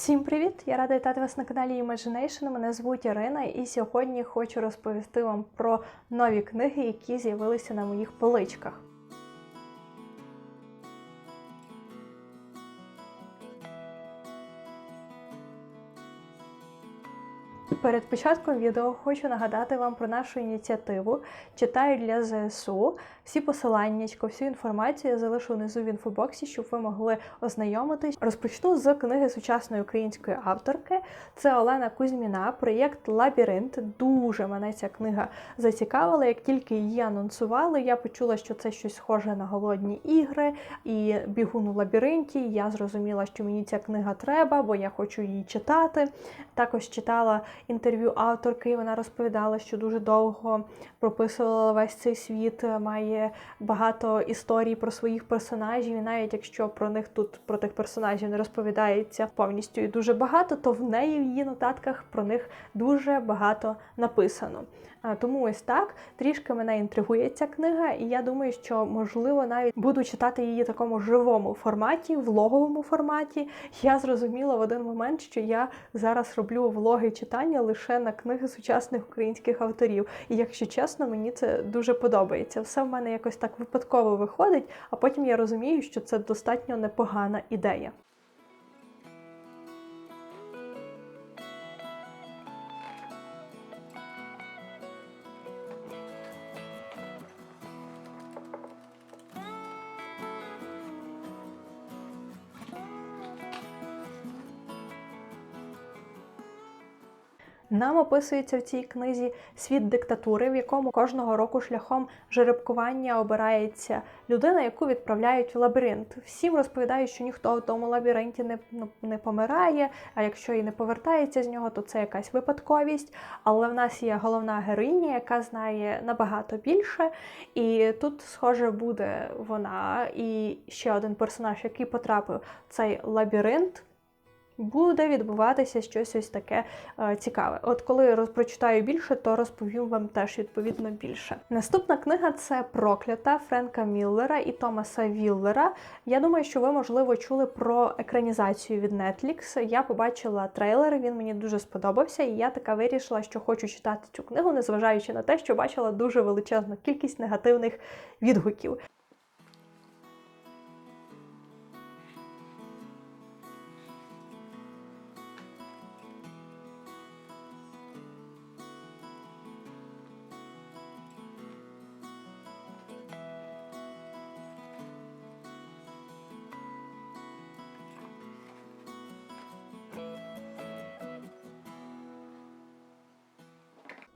Всім привіт! Я рада вітати вас на каналі Imagination. Мене звуть Ірина, і сьогодні хочу розповісти вам про нові книги, які з'явилися на моїх поличках. Перед початком відео хочу нагадати вам про нашу ініціативу Читаю для ЗСУ. Всі посилання, всю інформацію я залишу внизу в інфобоксі, щоб ви могли ознайомитись. Розпочну з книги сучасної української авторки. Це Олена Кузьміна, проєкт Лабіринт. Дуже мене ця книга зацікавила. Як тільки її анонсували, я почула, що це щось схоже на голодні ігри і бігун у лабіринті. Я зрозуміла, що мені ця книга треба, бо я хочу її читати. Також читала інтерв'ю авторки. і Вона розповідала, що дуже довго прописувала весь цей світ, має багато історій про своїх персонажів. І навіть якщо про них тут про тих персонажів не розповідається повністю і дуже багато, то в неї в її нотатках про них дуже багато написано. Тому ось так трішки мене інтригує ця книга, і я думаю, що можливо навіть буду читати її в такому живому форматі, влоговому форматі. Я зрозуміла в один момент, що я зараз роблю влоги читання лише на книги сучасних українських авторів. І якщо чесно, мені це дуже подобається. Все в мене якось так випадково виходить, а потім я розумію, що це достатньо непогана ідея. Нам описується в цій книзі світ диктатури, в якому кожного року шляхом жеребкування обирається людина, яку відправляють в лабіринт. Всім розповідають, що ніхто в тому лабіринті не, ну, не помирає, а якщо і не повертається з нього, то це якась випадковість. Але в нас є головна героїня, яка знає набагато більше. І тут, схоже, буде вона і ще один персонаж, який потрапив в цей лабіринт буде відбуватися щось ось таке е, цікаве. От коли розпрочитаю більше, то розповім вам теж відповідно більше. Наступна книга це Проклята Френка Міллера і Томаса Віллера. Я думаю, що ви, можливо, чули про екранізацію від Netflix. Я побачила трейлер, він мені дуже сподобався, і я така вирішила, що хочу читати цю книгу, незважаючи на те, що бачила дуже величезну кількість негативних відгуків.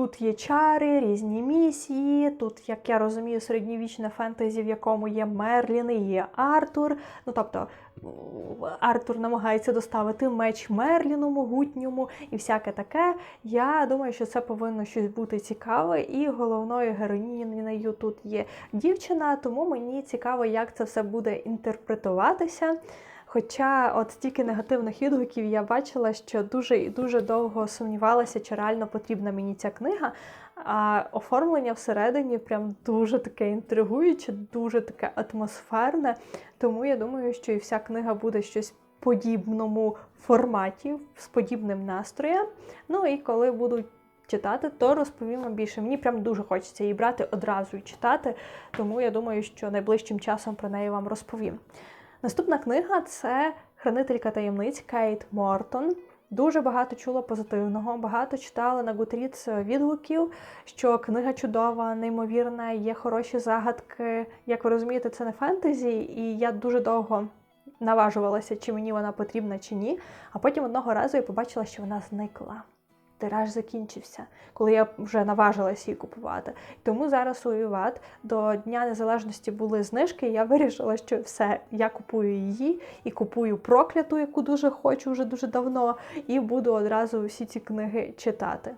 Тут є чари, різні місії. Тут, як я розумію, середньовічне фентезі, в якому є Мерлін і є Артур. Ну тобто Артур намагається доставити меч Мерліну могутньому і всяке таке. Я думаю, що це повинно щось бути цікаве. І головною героїнею тут є дівчина, тому мені цікаво, як це все буде інтерпретуватися. Хоча от стільки негативних відгуків я бачила, що дуже і дуже довго сумнівалася, чи реально потрібна мені ця книга. А оформлення всередині прям дуже таке інтригуюче, дуже таке атмосферне. Тому я думаю, що і вся книга буде щось подібному форматі, з подібним настроєм. Ну і коли буду читати, то розповім вам більше. Мені прям дуже хочеться її брати одразу і читати, тому я думаю, що найближчим часом про неї вам розповім. Наступна книга це хранителька таємниць Кейт Мортон. Дуже багато чула позитивного, багато читала на Goodreads відгуків, що книга чудова, неймовірна, є хороші загадки. Як ви розумієте, це не фентезі, і я дуже довго наважувалася, чи мені вона потрібна, чи ні. А потім одного разу я побачила, що вона зникла тираж закінчився, коли я вже наважилася її купувати. Тому зараз у Віват до Дня Незалежності були знижки. і Я вирішила, що все, я купую її і купую прокляту, яку дуже хочу вже дуже давно, і буду одразу всі ці книги читати.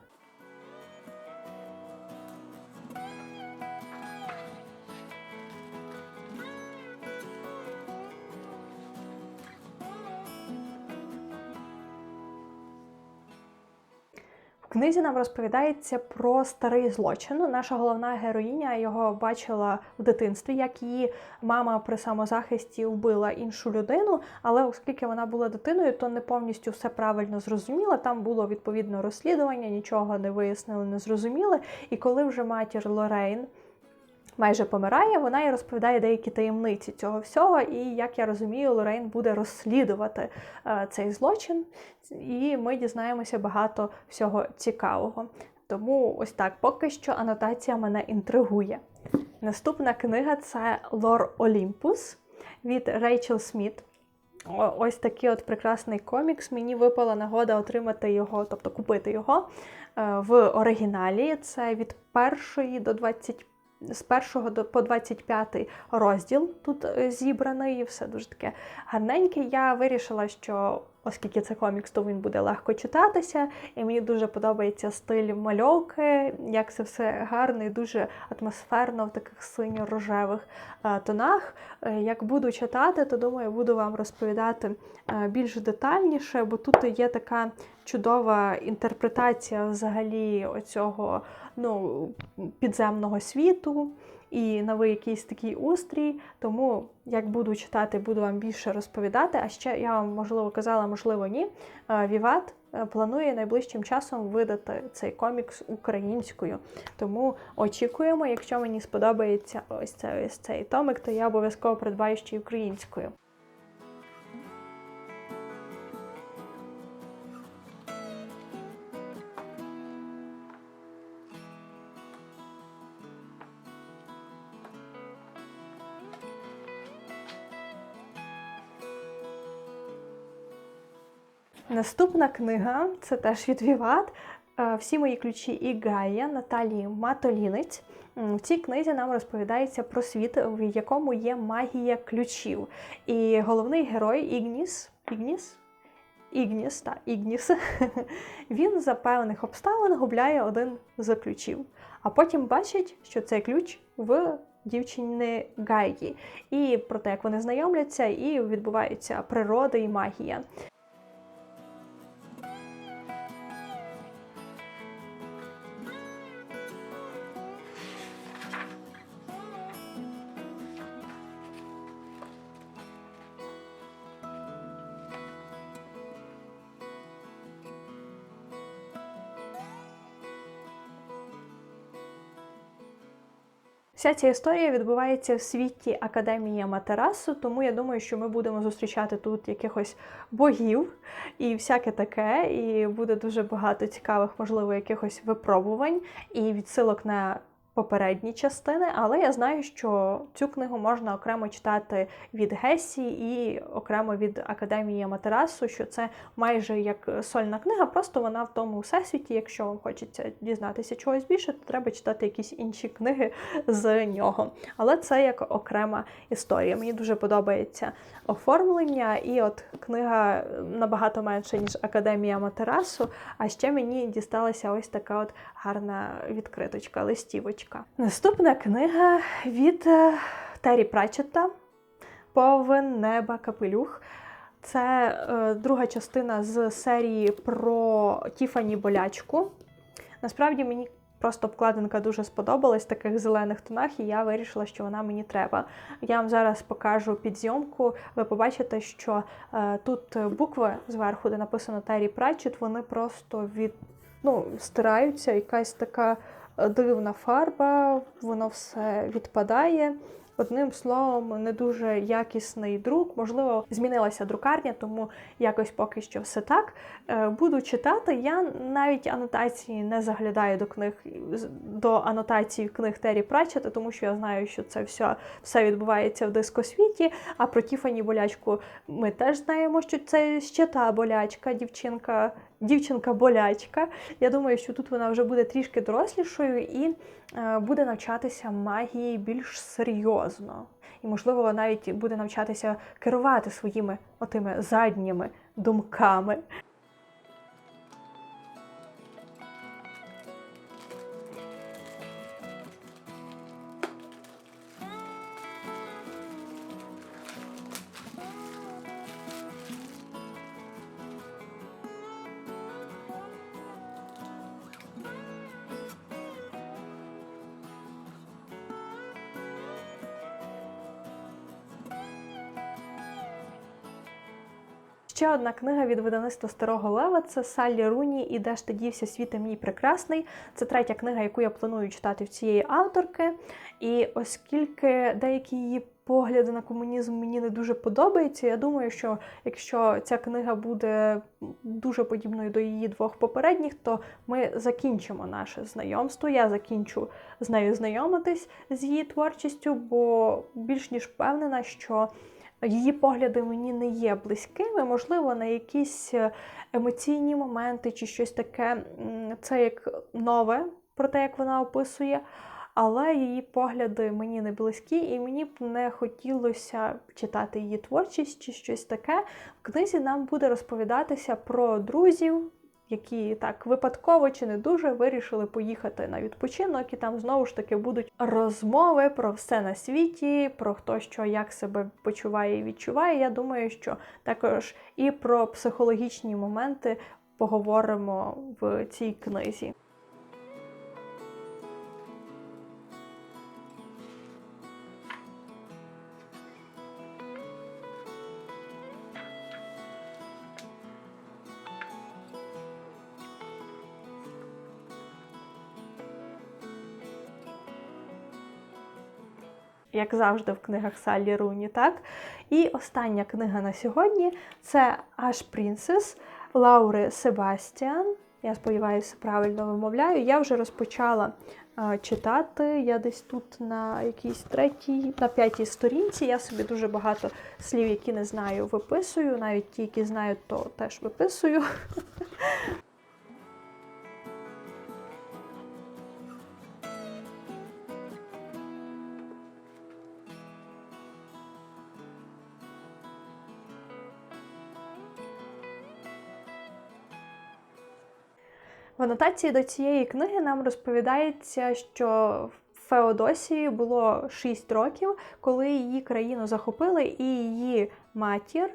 Книзі нам розповідається про старий злочин. Наша головна героїня його бачила в дитинстві, як її мама при самозахисті вбила іншу людину. Але оскільки вона була дитиною, то не повністю все правильно зрозуміла. Там було відповідно розслідування, нічого не вияснили, не зрозуміли. І коли вже матір Лорейн майже помирає, вона і розповідає деякі таємниці цього всього. І як я розумію, Лорейн буде розслідувати е, цей злочин, і ми дізнаємося багато всього цікавого. Тому ось так, поки що анотація мене інтригує. Наступна книга це Лор Олімпус від Рейчел Сміт. Ось такий от прекрасний комікс. Мені випала нагода отримати його, тобто купити його е, в оригіналі. Це від першої до 20 з першого до по 25 розділ тут е, зібраний, все дуже таке гарненьке. Я вирішила, що оскільки це комікс, то він буде легко читатися, і мені дуже подобається стиль мальовки, як це все гарно і дуже атмосферно в таких синьо-рожевих е, тонах. Е, Як буду читати, то думаю, буду вам розповідати е, більш детальніше, бо тут є така чудова інтерпретація взагалі оцього ну, підземного світу і новий якийсь такий устрій. Тому як буду читати, буду вам більше розповідати. А ще я вам можливо казала, можливо, ні. Е, Віват е, планує найближчим часом видати цей комікс українською. Тому очікуємо, якщо мені сподобається ось цей ось цей томик, то я обов'язково придбаю ще й українською. Наступна книга це теж від Віват. Е, Всі мої ключі і Гая Наталії Матолінець. В цій книзі нам розповідається про світ, в якому є магія ключів. І головний герой Ігніс. Ігніс? Ігніс, та Ігніс. Він за певних обставин губляє один з ключів, а потім бачить, що цей ключ в дівчини Гайї. І про те, як вони знайомляться, і відбуваються природа і магія. Вся ця історія відбувається в світі Академії Матерасу, тому я думаю, що ми будемо зустрічати тут якихось богів і всяке таке, і буде дуже багато цікавих, можливо, якихось випробувань і відсилок на попередні частини. Але я знаю, що цю книгу можна окремо читати від Гесі і окремо від Академії Аматерасу, що це майже як сольна книга, просто вона в тому всесвіті. Якщо вам хочеться дізнатися чогось більше, то треба читати якісь інші книги з нього. Але це як окрема історія. Мені дуже подобається оформлення, і от книга набагато менше, ніж Академія Матерасу. А ще мені дісталася ось така от гарна відкриточка, листівочка. Наступна книга від е, Террі Пратчетта Повен неба капелюх. Це е, друга частина з серії про Тіфані Болячку. Насправді мені просто обкладинка дуже сподобалась в таких зелених тонах, і я вирішила, що вона мені треба. Я вам зараз покажу підзйомку. Ви побачите, що е, тут букви зверху, де написано Террі Пратчет, вони просто від ну, стираються, якась така дивна фарба, воно все відпадає. Одним словом, не дуже якісний друк. Можливо, змінилася друкарня, тому якось поки що все так. Е, Буду читати. Я навіть анотації не заглядаю до книг до анотацій книг Террі Пратчета, тому що я знаю, що це все, все відбувається в дискосвіті. А про Тіфані болячку ми теж знаємо, що це ще та болячка, дівчинка, дівчинка-болячка. Я думаю, що тут вона вже буде трішки дорослішою і е, буде навчатися магії більш серйозно. І, можливо, навіть буде навчатися керувати своїми отими задніми думками. Ще одна книга від видавництва Старого Лева це Саллі Руні і де ж ти дівся світи мій прекрасний. Це третя книга, яку я планую читати в цієї авторки. І оскільки деякі її погляди на комунізм мені не дуже подобаються, я думаю, що якщо ця книга буде дуже подібною до її двох попередніх, то ми закінчимо наше знайомство. Я закінчу з нею знайомитись з її творчістю, бо більш ніж впевнена, що її погляди мені не є близькими, можливо, на якісь е, емоційні моменти чи щось таке, це як нове про те, як вона описує. Але її погляди мені не близькі, і мені б не хотілося читати її творчість чи щось таке. В книзі нам буде розповідатися про друзів, які так випадково чи не дуже вирішили поїхати на відпочинок, і там знову ж таки будуть розмови про все на світі, про хто що як себе почуває і відчуває. Я думаю, що також і про психологічні моменти поговоримо в цій книзі. Як завжди в книгах Саллі Руні, так? І остання книга на сьогодні це Аш Принцес Лаури Себастіан. Я сподіваюся, правильно вимовляю. Я вже розпочала читати. Я десь тут на якійсь третій, на п'ятій сторінці. Я собі дуже багато слів, які не знаю, виписую. Навіть ті, які знаю, то теж виписую. В анотації до цієї книги нам розповідається, що Феодосії було 6 років, коли її країну захопили, і її матір,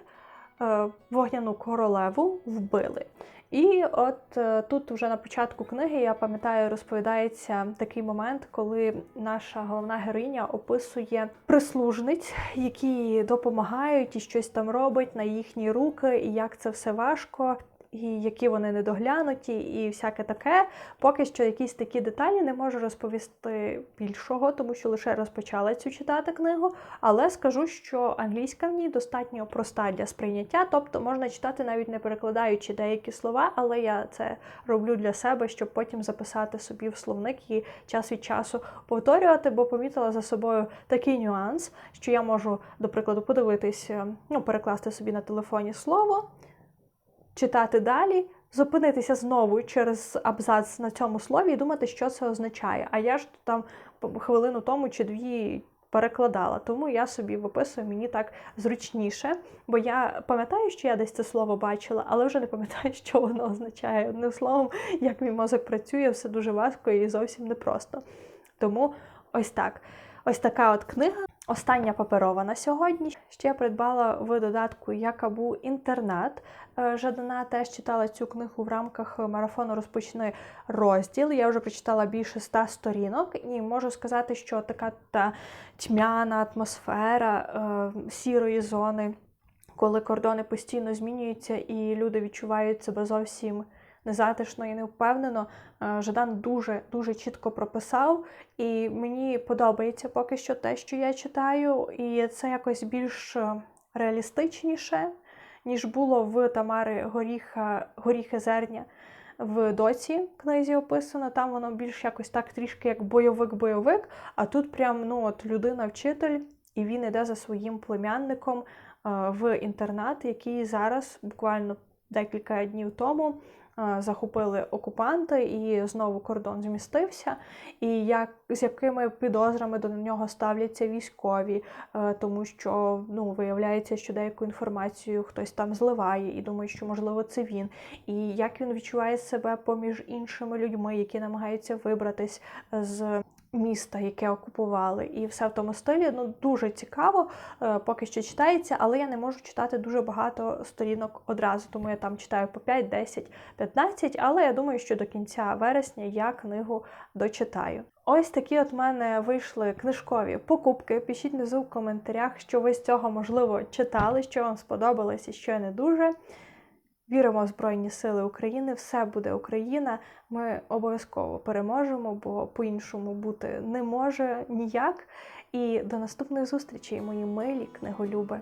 е, вогняну королеву, вбили. І от е, тут вже на початку книги, я пам'ятаю, розповідається такий момент, коли наша головна героїня описує прислужниць, які допомагають і щось там робить на їхні руки, і як це все важко і які вони недоглянуті, і всяке таке. Поки що якісь такі деталі не можу розповісти більшого, тому що лише розпочала цю читати книгу. Але скажу, що англійська в ній достатньо проста для сприйняття, тобто можна читати навіть не перекладаючи деякі слова, але я це роблю для себе, щоб потім записати собі в словник і час від часу повторювати, бо помітила за собою такий нюанс, що я можу, до прикладу, подивитись, ну, перекласти собі на телефоні слово читати далі, зупинитися знову через абзац на цьому слові і думати, що це означає. А я ж там хвилину тому чи дві. Перекладала, тому я собі виписую мені так зручніше, бо я пам'ятаю, що я десь це слово бачила, але вже не пам'ятаю, що воно означає. Одним словом, як мій мозок працює, все дуже важко і зовсім непросто. Тому ось так. Ось така от книга. Остання паперова на сьогодні. Ще придбала в додатку Якабу інтернат. Е, Жадана теж читала цю книгу в рамках марафону Розпочни розділ. Я вже прочитала більше ста сторінок, і можу сказати, що така та тьмяна атмосфера е, сірої зони, коли кордони постійно змінюються і люди відчувають себе зовсім незатишно і невпевнено. Е, Жадан дуже дуже чітко прописав, і мені подобається поки що те, що я читаю, і це якось більш е, реалістичніше, ніж було в Тамари Горіха, Горіхи Зерня в доці книзі описано. Там воно більш якось так трішки як бойовик-бойовик. А тут прям ну от людина-вчитель, і він іде за своїм племянником е, в інтернат, який зараз буквально декілька днів тому захопили окупанти, і знову кордон змістився. І як з якими підозрами до нього ставляться військові, е, тому що ну виявляється, що деяку інформацію хтось там зливає, і думає, що можливо це він. І як він відчуває себе поміж іншими людьми, які намагаються вибратись з міста, яке окупували, і все в тому стилі. Ну дуже цікаво, е, поки що читається, але я не можу читати дуже багато сторінок одразу, тому я там читаю по 5, 10, 15, але я думаю, що до кінця вересня я книгу дочитаю. Ось такі от мене вийшли книжкові покупки. Пишіть внизу в коментарях, що ви з цього можливо читали, що вам сподобалось і що не дуже. Віримо в Збройні Сили України, все буде Україна. Ми обов'язково переможемо, бо по-іншому бути не може ніяк. І до наступних зустрічей, мої милі книголюби.